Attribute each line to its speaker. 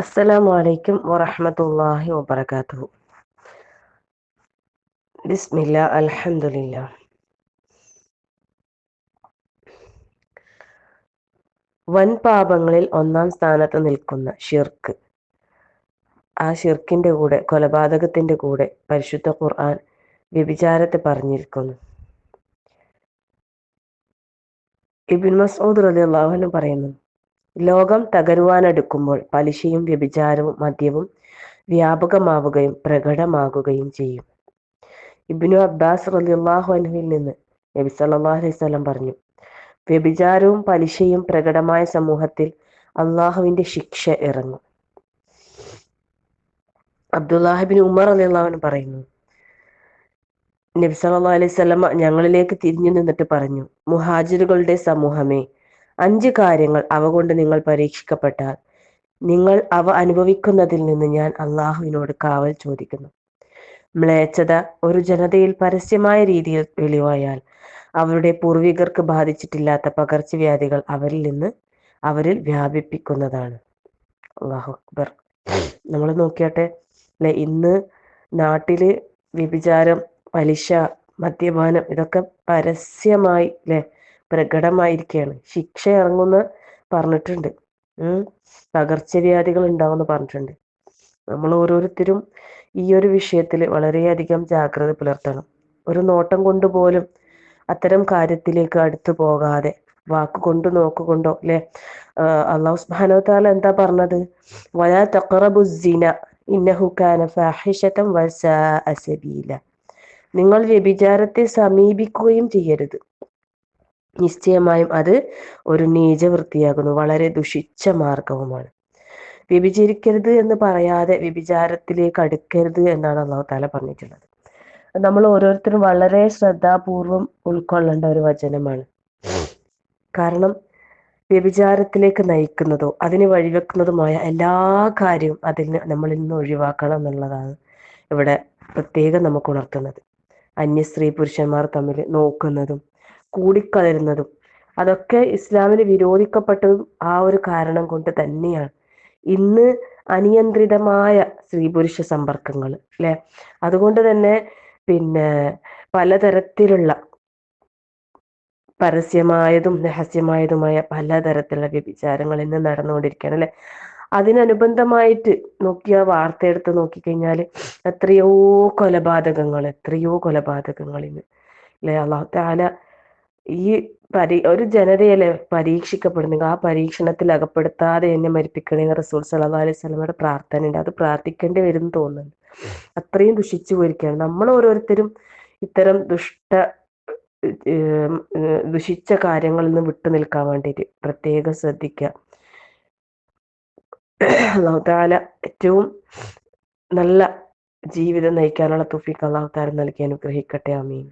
Speaker 1: അസ്സലാമു അലൈക്കും വറഹമത്തല്ലാഹി വബർക്കാത്തു ബിസ്മില്ല അലഹമില്ല വൻ പാപങ്ങളിൽ ഒന്നാം സ്ഥാനത്ത് നിൽക്കുന്ന ഷിർക്ക്. ആ ഷിർക്കിന്റെ കൂടെ കൊലപാതകത്തിന്റെ കൂടെ പരിശുദ്ധ ഖുർആൻ വ്യഭിചാരത്തെ പറഞ്ഞിരിക്കുന്നു. ഇബിൻ മസൂദ് റലി അള്ളാഹുനും പറയുന്നു ലോകം തകരുവാനെടുക്കുമ്പോൾ പലിശയും വ്യഭിചാരവും മദ്യവും വ്യാപകമാവുകയും പ്രകടമാകുകയും ചെയ്യും. ഇബിനു അബ്ബാസ് റലിയാഹു അൻഹുവിൽ നിന്ന് നബി സല്ലല്ലാഹു അലൈഹി വസല്ലം പറഞ്ഞു വ്യഭിചാരവും പലിശയും പ്രകടമായ സമൂഹത്തിൽ അള്ളാഹുവിന്റെ ശിക്ഷ ഇറങ്ങും. അബ്ദുല്ലാഹിബിൻ ഉമർ അലിള്ളാഹുവിന് പറയുന്നു നബി അലൈഹി സ്വലമ ഞങ്ങളിലേക്ക് തിരിഞ്ഞു നിന്നിട്ട് പറഞ്ഞു മുഹാജിറുകളുടെ സമൂഹമേ അഞ്ച് കാര്യങ്ങൾ അവ കൊണ്ട് നിങ്ങൾ പരീക്ഷിക്കപ്പെട്ടാൽ. നിങ്ങൾ അവ അനുഭവിക്കുന്നതിൽ നിന്ന് ഞാൻ അള്ളാഹുവിനോട് കാവൽ ചോദിക്കുന്നു. മ്ലേച്ഛത ഒരു ജനതയിൽ പരസ്യമായ രീതിയിൽ വെളിവായാൽ അവരുടെ പൂർവികർക്ക് ബാധിച്ചിട്ടില്ലാത്ത പകർച്ചവ്യാധികൾ അവരിൽ നിന്ന് അവരിൽ വ്യാപിപ്പിക്കുന്നതാണ്. അള്ളാഹു അക്ബർ. നമ്മൾ നോക്കിയാട്ടെ അല്ലെ ഇന്ന് നാട്ടിൽ വ്യഭിചാരം പലിശ മദ്യപാനം ഇതൊക്കെ പരസ്യമായി അല്ലെ പ്രകടമായിരിക്കുകയാണ് ശിക്ഷ ഇറങ്ങുന്ന പറഞ്ഞിട്ടുണ്ട് പകർച്ചവ്യാധികൾ ഉണ്ടാവുമെന്ന് പറഞ്ഞിട്ടുണ്ട്. നമ്മൾ ഓരോരുത്തരും ഈ ഒരു വിഷയത്തിൽ വളരെയധികം ജാഗ്രത പുലർത്തണം. ഒരു നോട്ടം കൊണ്ടുപോലും അത്തരം കാര്യത്തിലേക്ക് അടുത്തു പോകാതെ വാക്കുകൊണ്ടോ നോക്കുകൊണ്ടോ അല്ലെ? അള്ളാഹു താല എന്താ പറഞ്ഞത്? വലാ തക്കറബുസീന സിന ഇന്നഹു കാന ഫാഹിഷതൻ വസാഅ സബീല നിങ്ങൾ വ്യഭിചാരത്തെ സമീപിക്കുകയും ചെയ്യരുത്. നിശ്ചയമായും അത് ഒരു നീചവൃത്തിയാകുന്നു. വളരെ ദുഷിച്ച മാർഗവുമാണ് വ്യഭിചരിക്കരുത് എന്ന് പറയാതെ വ്യഭിചാരത്തിലേക്ക് അടുക്കരുത് എന്നാണ് അള്ളാഹു താല പറഞ്ഞിട്ടുള്ളത്. നമ്മൾ ഓരോരുത്തരും വളരെ ശ്രദ്ധാപൂർവം ഉൾക്കൊള്ളേണ്ട ഒരു വചനമാണ്. കാരണം വ്യഭിചാരത്തിലേക്ക് നയിക്കുന്നതോ അതിന് വഴിവെക്കുന്നതുമായ എല്ലാ കാര്യവും അതിൽ നമ്മളിൽ നിന്ന് ഒഴിവാക്കണം എന്നുള്ളതാണ് ഇവിടെ പ്രത്യേകം നമുക്ക് ഉണർത്തുന്നത്. അന്യ സ്ത്രീ പുരുഷന്മാർ തമ്മിൽ നോക്കുന്നതും കൂടിക്കലരുന്നതും. അതൊക്കെ ഇസ്ലാമിന് വിരോധിക്കപ്പെട്ടതും ആ ഒരു കാരണം കൊണ്ട് തന്നെയാണ്. ഇന്ന് അനിയന്ത്രിതമായ സ്ത്രീ പുരുഷ സമ്പർക്കങ്ങൾ അല്ലെ? അതുകൊണ്ട് തന്നെ പിന്നെ പലതരത്തിലുള്ള പരസ്യമായതും രഹസ്യമായതുമായ പലതരത്തിലുള്ള വ്യഭിചാരങ്ങൾ ഇന്ന് നടന്നുകൊണ്ടിരിക്കുകയാണ് അല്ലെ? അതിനനുബന്ധമായിട്ട് നോക്കിയ വാർത്ത എടുത്ത് നോക്കിക്കഴിഞ്ഞാൽ എത്രയോ കൊലപാതകങ്ങൾ എത്രയോ കൊലപാതകങ്ങൾ ഇന്ന് അല്ലെ? അള്ളാഹു താല ഈ പരി ഒരു ജനതയിലെ പരീക്ഷിക്കപ്പെടുന്നെങ്കിൽ ആ പരീക്ഷണത്തിൽ അകപ്പെടുത്താതെ എന്നെ മരിപ്പിക്കണേന്ന് റസൂൽ സല്ലല്ലാഹു അലൈഹി സ്വലമയുടെ പ്രാർത്ഥന ഉണ്ട് അത് പ്രാർത്ഥിക്കേണ്ടി വരും തോന്നുന്നു അത്രയും ദുഷിച്ചു പോയിരിക്കുകയാണ്. നമ്മൾ ഓരോരുത്തരും ഇത്തരം ദുഷ്ട ദുഷിച്ച കാര്യങ്ങളിൽ നിന്ന് വിട്ടു നിൽക്കാൻ വേണ്ടിയിട്ട് പ്രത്യേകം ശ്രദ്ധിക്കുക. അള്ളാഹു താല ഏറ്റവും നല്ല ജീവിതം നയിക്കാനുള്ള തുഫിക്ക് അള്ളാഹു താല നൽകി. അനുഗ്രഹിക്കട്ടെ. അമീൻ